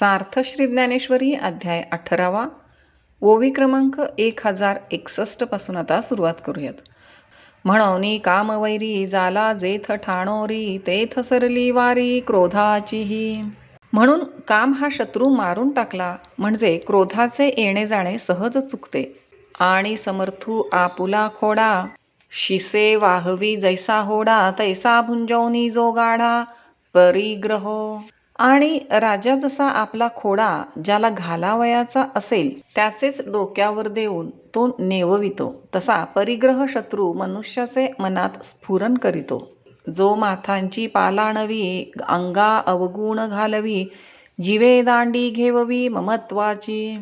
सार्थ श्री ज्ञानेश्वरी अध्याय अठरावा. ओवी क्रमांक एक हजार एकसष्टपासून आता सुरुवात करूयात. म्हणून कामवैरी जाला जेथ ठाणोरी तेथ सरली वारी क्रोधाचीही. म्हणून काम हा शत्रू मारून टाकला म्हणजे क्रोधाचे येणे जाणे सहज चुकते. आणि समर्थू आपुला खोडा शिसे वाहवी जैसा होडा तैसा भुंजवनी जो गाढा परिग्रहो. आणि राजा जसा आपला खोडा ज्याला घालावयाचा असेल त्याचेच डोक्यावर देऊन तो नेववितो. तसा परिग्रह शत्रू मनुष्याचे मनात स्फुरण करीतो. जो माथांची पालाणवी अंगा अवगुण घालवी जिवे दांडी घेववी ममत्वाची.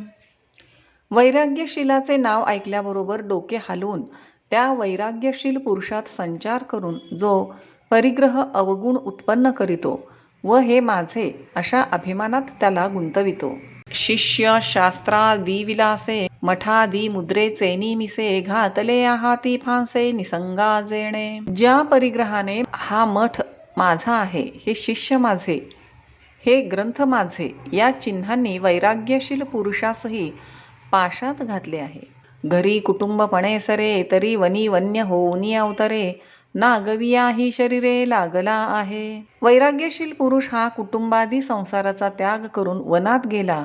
वैराग्यशीलाचे नाव ऐकल्याबरोबर डोके हलवून त्या वैराग्यशील पुरुषात संचार करून जो परिग्रह अवगुण उत्पन्न करीतो व हे माझे अशा अभिमानात त्याला गुंतवितो. शिष्य शास्त्रादी विलासे मठादी मुद्रेचे निमिसे घातले आहाती फांसे निसंगा जेणे. ज्या परिग्रहाने हा मठ माझा आहे हे शिष्य माझे हे ग्रंथ माझे या चिन्हांनी वैराग्यशील पुरुषासही पाशात घातले आहे. घरी कुटुंबपणे सरे तरी वनी वन्य होऊनी अवतरे नागविया ही शरीरे लागला आहे. वैराग्यशील पुरुष हा कुटुंबादी संसाराचा त्याग करून वनात गेला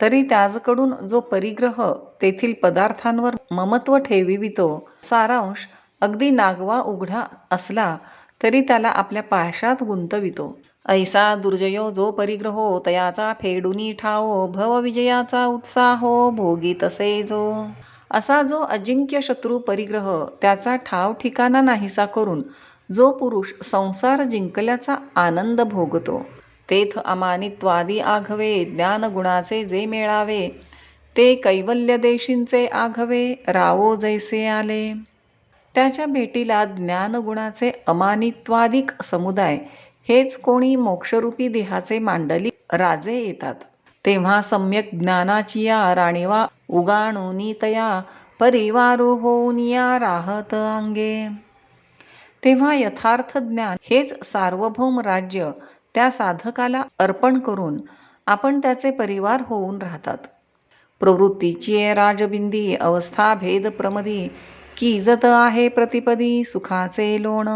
तरी त्याजकडून जो परिग्रह तेथील पदार्थांवर ममत्व ठेविवितो सारांश अगदी नागवा उघडा असला तरी त्याला आपल्या पाशात गुंतवितो. ऐसा दुर्जयो जो परिग्रहो तयाचा फेडुनी ठाओ भवविजयाचा उत्साहो भोगी तसे जो असा जो अजिंक्य शत्रू परिग्रह त्याचा ठाव ठिकाणा नाहीसा करून जो पुरुष संसार जिंकल्याचा आनंद भोगतो. तेथ अमानित्वादी आघवे ज्ञानगुणाचे जे मेळावे ते कैवल्य देशींचे आघवे रावो जैसे आले. त्याच्या भेटीला ज्ञानगुणाचे अमानित्वादिक समुदाय हेच कोणी मोक्षरूपी देहाचे मांडली राजे येतात. तेव्हा सम्यक ज्ञानाची या राणीवा उगाणोनी तया परिवारो होऊन या राहत अंगे. तेव्हा यथार्थ ज्ञान हेच सार्वभौम राज्य त्या साधकाला अर्पण करून आपण त्याचे परिवार होऊन राहतात. प्रवृत्तीची राजबिंदी अवस्था भेद प्रमदी कीजत आहे प्रतिपदी सुखाचे लोण.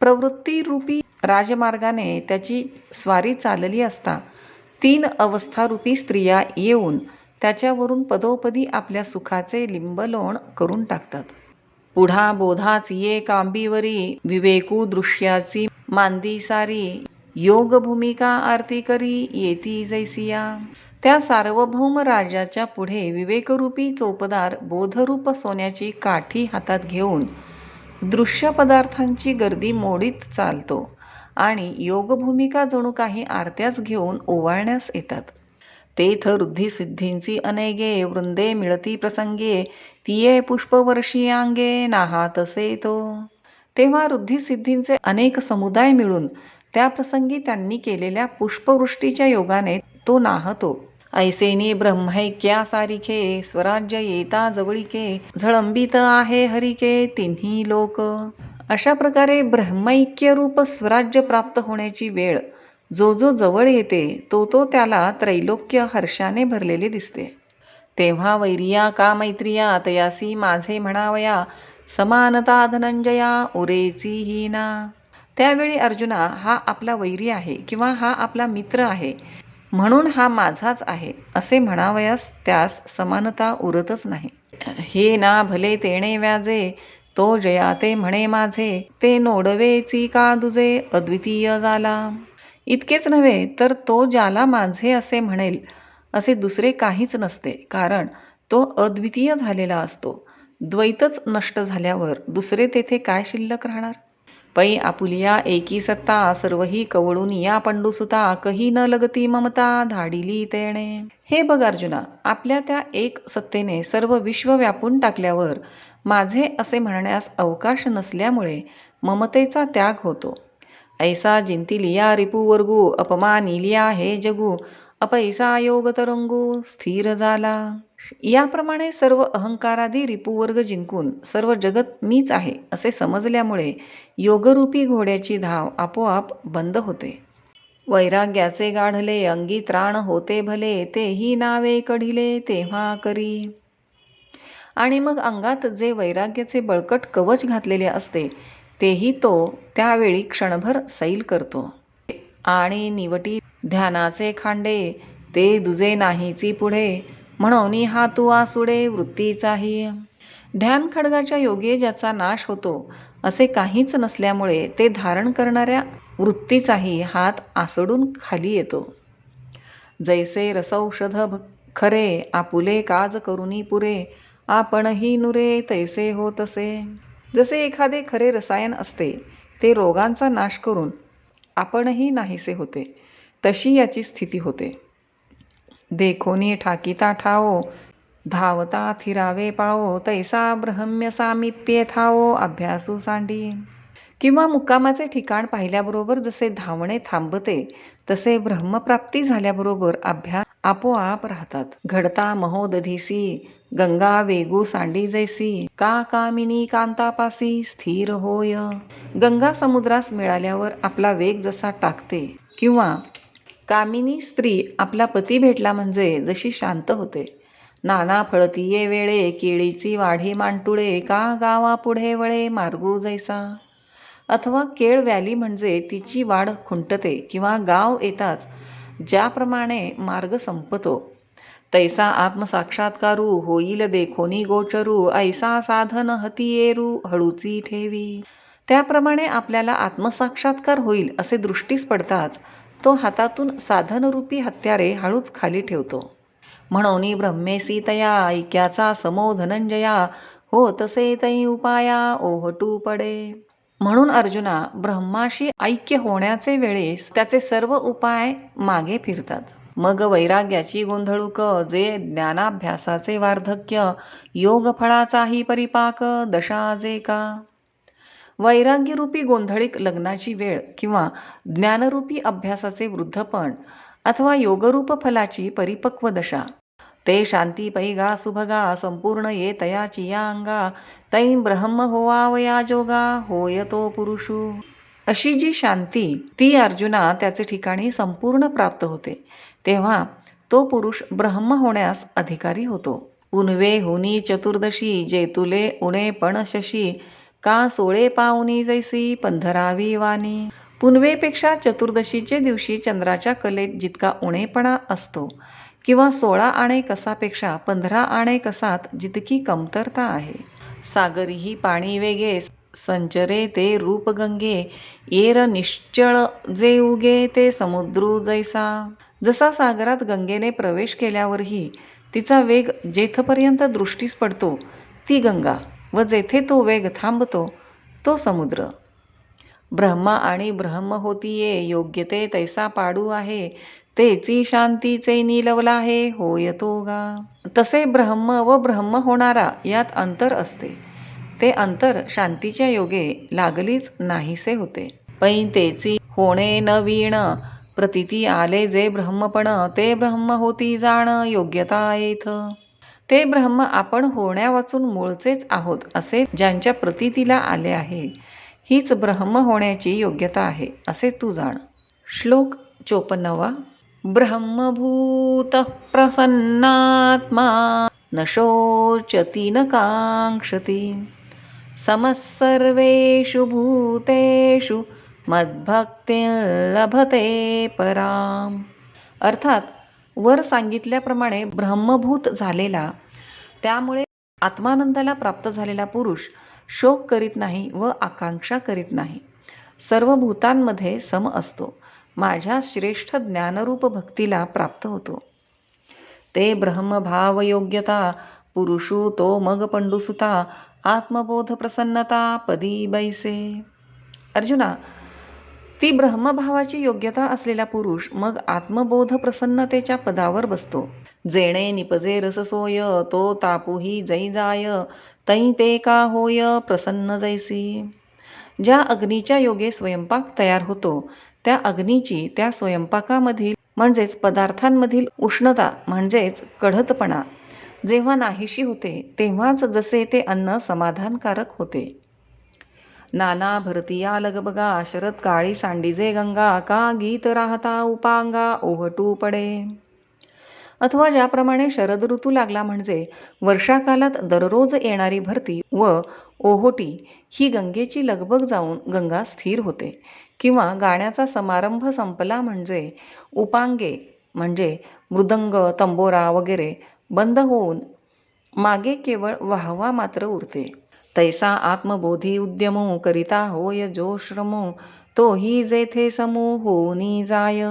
प्रवृत्तीरूपी राजमार्गाने त्याची स्वारी चालली असता तीन अवस्थारूपी स्त्रिया येऊन त्याच्यावरून पदोपदी आपल्या सुखाचे लिंबलोण करून टाकतात. पुढा बोधाच ये कांबीवरी विवेकू दृश्याची मांदी सारी योग भूमिका आरती करी येती जैसिया. त्या सार्वभौम राजाच्या पुढे विवेकरूपी चोपदार बोधरूप सोन्याची काठी हातात घेऊन दृश्य पदार्थांची गर्दी मोडीत चालतो आणि योगभूमिका जणू काही आरत्याच घेऊन ओवाळण्यास येतात. तेथ सिद्धींची अनेगे वृंदे मिळती प्रसंगे तिये पुष्पवर्षीयांगे नाहा नाहातसे तो. तेव्हा सिद्धींचे अनेक समुदाय मिळून त्या प्रसंगी त्यांनी केलेल्या पुष्पवृष्टीच्या योगाने तो नाहतो. ऐसेनी ब्रह्मैक्या सारिखे स्वराज्य येता जवळीके झळंबित आहे हरिके तिन्ही लोक. अशा प्रकारे ब्रह्मैक्यरूप स्वराज्य प्राप्त होण्याची वेळ जो जो जवळ येते तो तो त्याला त्रैलोक्य हर्षाने भरलेले दिसते. तेव्हा वैरिया का मैत्रिया तयासी माझे म्हणावया समानता धनंजया उरेची ही ना. त्यावेळी अर्जुना हा आपला वैरी आहे किंवा हा आपला मित्र आहे म्हणून हा माझाच आहे असे म्हणावयास त्यास समानता उरतच नाही. हे ना भले तेणे व्याजे तो जयाते म्हणे माझे ते नोडवेची का दुजे अद्वितीय झाला इतकेच नव्हे तर तो ज्याला माझे असे म्हणेल असे दुसरे काहीच नसते कारण तो अद्वितीय झालेला असतो. द्वैतच नष्ट झाल्यावर दुसरे तेथे काय शिल्लक राहणार? पै आपुलिया एकी सत्ता सर्वही कवळून या पंडुसुता कही न लगती ममता धाडिली तेणे. हे बघ अर्जुना आपल्या त्या एक सत्तेने सर्व विश्व व्यापून टाकल्यावर माझे असे म्हणण्यास अवकाश नसल्यामुळे ममतेचा त्याग होतो. ऐसा जिंतिलिया रिपुवर्गू अपमानिलिया हे जगू अपैसा योग तरंगू स्थिर झाला याप्रमाणे सर्व अहंकारादी रिपुवर्ग जिंकून सर्व जगत मीच आहे असे समजल्यामुळे योगरूपी घोड्याची धाव आपोआप बंद होते. वैराग्याचे गाढले अंगी त्राण होते भले तेही नावे कढिले तेव्हा करी. आणि मग अंगात जे वैराग्याचे बळकट कवच घातलेले असते तेही तो त्यावेळी क्षणभर सैल करतो. आणि निवटी ध्यानाचे खांडे ते दुजे नाहीची पुढे म्हणून हा तू आसुडे वृत्तीचाही. ध्यान खडगाच्या योगे ज्याचा नाश होतो असे काहीच नसल्यामुळे ते धारण करणाऱ्या वृत्तीचाही हात आसडून खाली येतो. जैसे रसौषध खरे आपुले काज करुनी पुरे आपणही नुरे तैसे हो तसे. जसे एखादे खरे रसायन असते ते रोगांचा नाश करून आपणही नाहीसे होते तशी याची स्थिती होते. देखोनी ठाकिता ठाओ धावता थिरावे पाओ तैसा ब्रह्म्य सामिप्ये थाओ अभ्यासू सांडी. किंवा मुक्कामाचे ठिकाण पाहिल्याबरोबर जसे धावणे थांबते तसे ब्रह्मप्राप्ती झाल्याबरोबर अभ्यास आपोआप राहतात. घडता महोदधीसी गंगा वेगू सांडी जैसी का कामिनी कांतापासी स्थिर होय. गंगा समुद्रास मिळाल्यावर आपला वेग जसा टाकते किंवा कामिनी स्त्री आपला पती भेटला म्हणजे जशी शांत होते. नाना फळतीये वेळे केळीची वाढी मांटुळे का गावा पुढे वळे मार्गू जैसा. अथवा केळ व्याली म्हणजे तिची वाढ खुंटते किंवा गाव येताच ज्याप्रमाणे मार्ग संपतो तैसा आत्मसाक्षात्कारू होईल देखोनी गोचरू ऐसा साधन हतियेरू हळूची ठेवी. त्याप्रमाणे आपल्याला आत्मसाक्षात्कार होईल असे दृष्टीस पडताच तो हातातून साधनरूपी हत्यारे हळूच खाली ठेवतो. म्हणून ब्रह्मेसी तया ऐक्याचा समो धनंजया हो तसे तै उपाया ओहटू पडे. म्हणून अर्जुना ब्रह्माशी ऐक्य होण्याचे वेळेस त्याचे सर्व उपाय मागे फिरतात. मग वैराग्याची गोंधळूक जे ज्ञानाभ्यासाचे वार्धक्य योग फळाचाही परिपाक दशा जे का? वैराग्यरूपी गोंधळीक लग्नाची वेळ किंवा ज्ञानरूपी अभ्यासाचे वृद्धपण अथवा योगरूप फलाची परिपक्व दशा. ते शांती पैगा सुभगा संपूर्ण ये तयाची या अंगा तैं ब्रह्म होवावया जोगा होय तो पुरुषू. अशी जी शांती ती अर्जुना त्याचे ठिकाणी संपूर्ण प्राप्त होते. तेव्हा तो पुरुष ब्रह्म होण्यास अधिकारी होतो. उनवे हुनी चतुर्दशी जेतुले उणे पण शशी का सोळे पाहुनी जैसी पंधरावी वाणी. पुनवेपेक्षा चतुर्दशीचे दिवशी चंद्राच्या कलेत जितका उणेपणा असतो किंवा सोळा आणे कसापेक्षा पंधरा आणे कसात जितकी कमतरता आहे. सागरीही पाणी वेगे संचरे ते रूपगंगे येर निश्चळ जे उगे ते समुद्रू जैसा. जसा सागरात गंगेने प्रवेश केल्यावरही तिचा वेग जेथपर्यंत दृष्टीस पडतो ती गंगा व जेथे तो वेग थांबतो तो समुद्र. ब्रह्मा आणि ब्रह्म होतीये योग्य ते तैसा पाडू आहे तेची शांतीचे नीलवला आहे होय तो गा. तसे ब्रह्म व ब्रह्म होणारा यात अंतर असते. ते अंतर शांतीच्या योगे लागलीच नाहीसे होते. पै तेची होणे न वीण प्रतिती आले जे ब्रह्मपण ते ब्रह्म होती जाण योग्यता येथ. ते ब्रह्म आपण होण्या वाचून मूळचेच आहोत असे ज्यांच्या प्रतीतीला आले आहे. हीच ब्रह्म होण्याची योग्यता आहे असे तू जाण. श्लोक चोपन्नवा. ब्रह्मभूत प्रसन्नात्मा न शोचती न कांक्षती समसर्वेषु भूतेषु मद्भक्ती लभते पराम अर्थात वर सांगितल्याप्रमाणे ब्रह्मभूत झालेला त्यामुळे आत्मानंदाला प्राप्त झालेला पुरुष शोक करीत नाही व आकांक्षा करीत नाही. सर्व भूतांमध्ये सम असतो. माझ्या श्रेष्ठ ज्ञानरूप भक्तीला प्राप्त होतो. ते ब्रह्मभाव योग्यता पुरुषू तो मग पंडुसुता आत्मबोध प्रसन्नता पदी बैसे. अर्जुना ती ब्रह्मभावाची योग्यता असलेला पुरुष मग आत्मबोध प्रसन्नतेच्या पदावर बसतो. जेणे निपजे रससोय तो तापुही जै जाय तै ते का होय प्रसन्न जैसी. ज्या अग्नीच्या योगे स्वयंपाक तयार होतो त्या अग्नीची त्या स्वयंपाकामधील म्हणजेच पदार्थांमधील उष्णता म्हणजेच कढतपणा जेव्हा नाहीशी होते तेव्हाच जसे ते अन्न समाधानकारक होते. नाना भरतिया लगबगा शरद काळी सांडीजे गंगा का गीत राहता उपांगा ओहटू पडे. अथवा ज्याप्रमाणे शरद ऋतू लागला म्हणजे वर्षाकालात दररोज येणारी भरती व ओहोटी ही गंगेची लगबग जाऊन गंगा स्थिर होते. किंवा गाण्याचा समारंभ संपला म्हणजे उपांगे म्हणजे मृदंग तंबोरा वगैरे बंद होऊन मागे केवळ वाहवा मात्र उरते. तैसा आत्मबोधी उद्यमो करिता होय जो श्रमो तोही जेथे समूह जाय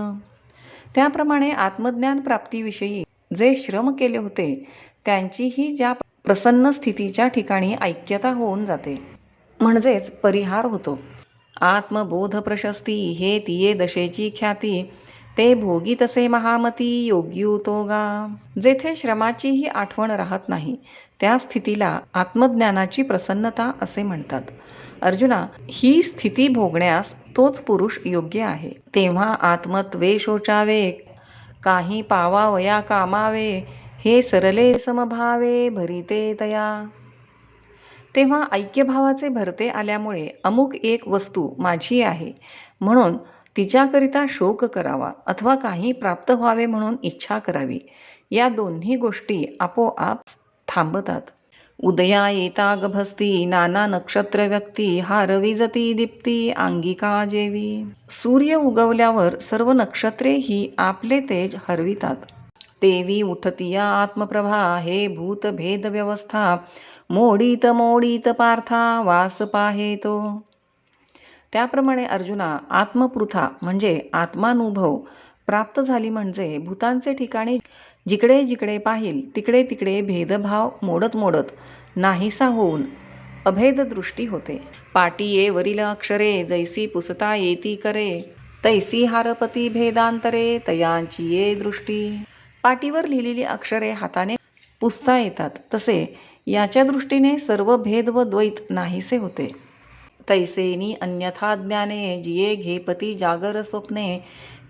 त्याप्रमाणे आत्मज्ञान प्राप्तीविषयी जे श्रम केले होते त्यांचीही ज्या प्रसन्न स्थितीच्या ठिकाणी ऐक्यता होऊन जाते म्हणजेच परिहार होतो. आत्मबोध प्रशस्ती हे तिये दशेची ख्याती ते भोगी तसे महामती योग्युतोगा जेथे श्रमाचीही आठवण राहत नाही त्या स्थितीला आत्मज्ञानाची प्रसन्नता असे म्हणतात. अर्जुना ही स्थिती भोगण्यास तोच पुरुष योग्य आहे. तेव्हा आत्मत्वे शोचावे काही पावावया कामावे हे सरले समभावे भरिते तया. तेव्हा ऐक्यभावाचे भरते आल्यामुळे अमुक एक वस्तू माझी आहे. म्हणून तिच्याकरिता शोक करावा अथवा काही प्राप्त व्हावे म्हणून इच्छा करावी. या दोन्ही गोष्टी आपोआप थांबतात. उदया येता गभस्ती नाना नक्षत्र व्यक्ती हारविजती दीप्ती अंगिका जेवी. सूर्य उगवल्यावर सर्व नक्षत्रे ही आपले तेज हरवितात. देवी उठतिया आत्मप्रभा हे भूत भेद व्यवस्था मोडीत मोडीत पार्था वास पाहे तो त्याप्रमाणे अर्जुना आत्मपृथा म्हणजे आत्मानुभव प्राप्त झाली म्हणजे भूतांचे ठिकाणी जिकडे जिकडे पाहिल तिकडे तिकडे भेदभाव मोडत मोडत नाहीसा होऊन अभेद दृष्टी होते. पाटीये वरील अक्षरे जैसी पुसता येती करे तैसी हारपती भेदांतरे तयांची ये दृष्टी. पाटीवर लिहिलेली अक्षरे हाताने पुसता येतात तसे याच्या दृष्टीने सर्व भेद व द्वैत नाहीसे होते. तैसेनी अन्यथा ज्ञाने जिये घेपती जागर स्वप्ने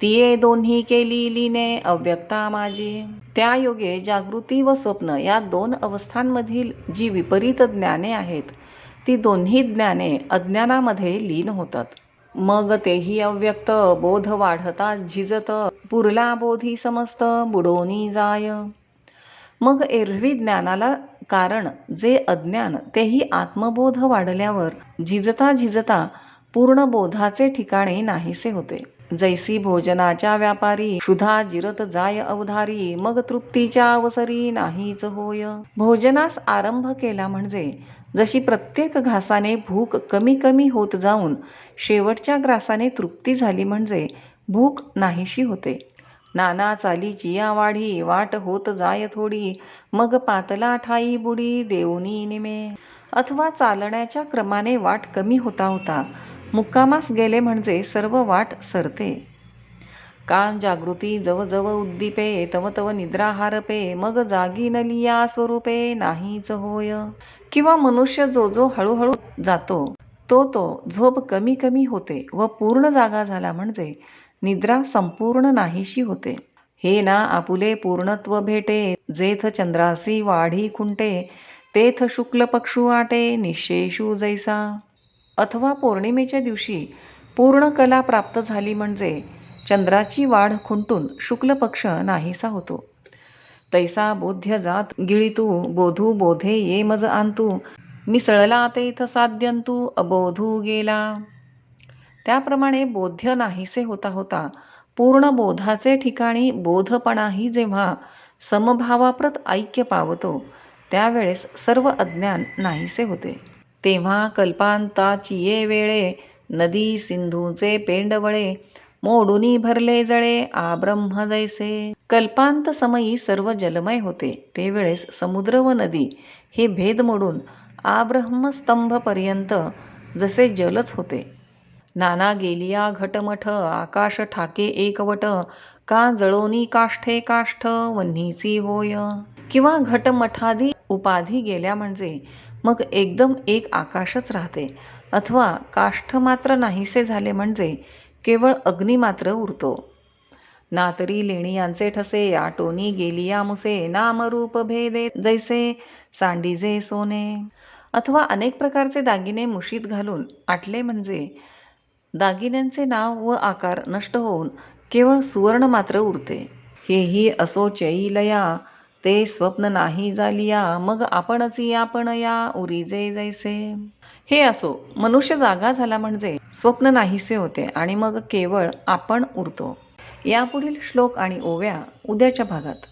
तिये दोन्ही केली लीने अव्यक्ता माझी. त्या योगे जागृती व स्वप्न या दोन अवस्थांमधील जी विपरीत ज्ञाने आहेत ती दोन्ही ज्ञाने अज्ञानामध्ये लीन होतात. मग तेही अव्यक्त बोध वाढता झिजत पुरला बोधी समस्त बुडोनी जाय. मग एरवी ज्ञानाला कारण जे अज्ञान तेही आत्मबोध वाढल्यावर झिजता झिजता पूर्ण बोधाचे ठिकाणे नाहीसे होते. जैसी भोजनाच्या व्यापारी क्षुधा जिरत जाय अवधारी मग तृप्तीच्या अवसरी नाहीच होय. भोजनास आरंभ केला म्हणजे जशी प्रत्येक घासाने भूक कमी कमी होत जाऊन शेवटच्या ग्रासाने तृप्ती झाली म्हणजे भूक नाहीशी होते. नाना चाली जिया वाढी वाट होत जाय थोडी. मग पातला ठाई बुडी देऊनी निमे. अथवा चालण्याच्या क्रमाने वाट कमी होता होता. मुक्कामास गेले म्हणजे सर्व वाट सरते. कान जागृती जव जव उद्दीपे तव तव निद्राहारपे मग जागी नलिया स्वरूपे नाहीच होय. किंवा मनुष्य जो जो हळूहळू जातो तो तो झोप कमी कमी होते व पूर्ण जागा झाला म्हणजे निद्रा संपूर्ण नाहीशी होते. हे ना आपुले पूर्णत्व भेटे जेथ चंद्रासी वाढी खुंटे तेथ शुक्ल पक्षू आटे निशेषू जैसा. अथवा पौर्णिमेच्या दिवशी पूर्ण कला प्राप्त झाली म्हणजे चंद्राची वाढ खुंटून शुक्ल पक्ष नाहीसा होतो. तैसा बोध्य जात गिळितू बोधू बोधे ये मज आणतू मिसळला ते इथं साध्यंतू अबोधू गेला. त्याप्रमाणे बोध्य नाहीसे होता होता पूर्ण बोधाचे ठिकाणी बोधपणाही जेव्हा समभावाप्रत ऐक्य पावतो त्यावेळेस सर्व अज्ञान नाहीसे होते. तेव्हा कल्पांताचिये वेळे नदी सिंधूचे पेंडवळे मोडुनी भरले जळे आब्रह्म जैसे. कल्पांत समयी सर्व जलमय होते ते वेळेस समुद्र व नदी हे भेद मोडून आब्रह्मस्तंभपर्यंत जसे जलच होते. नाना गेलिया घटमठ आकाश ठाके एकवट का जळोनी काष्ठे काष्ठ वन्हीची होय. किंवा घटमठादी उपाधी गेल्या म्हणजे मग एकदम एक आकाशच राहते. अथवा काष्ठ मात्र नाहीसे झाले म्हणजे केवळ अग्नी मात्र उरतो. ना तरी लेणियांचे ठसे आटोनी गेलिया मुसे नामरूप भेदे जैसे सांडीजे सोने. अथवा अनेक प्रकारचे दागिने मुशीत घालून आटले म्हणजे दागिन्यांचे नाव व आकार नष्ट होऊन केवळ सुवर्ण मात्र उरते हेही असो चैलया ते स्वप्न नाही जालिया मग आपणच आपण या उरीजे जैसे. हे असो मनुष्य जागा झाला म्हणजे स्वप्न नाहीसे होते आणि मग केवळ आपण उरतो. यापुढील श्लोक आणि ओव्या उद्याच्या भागात.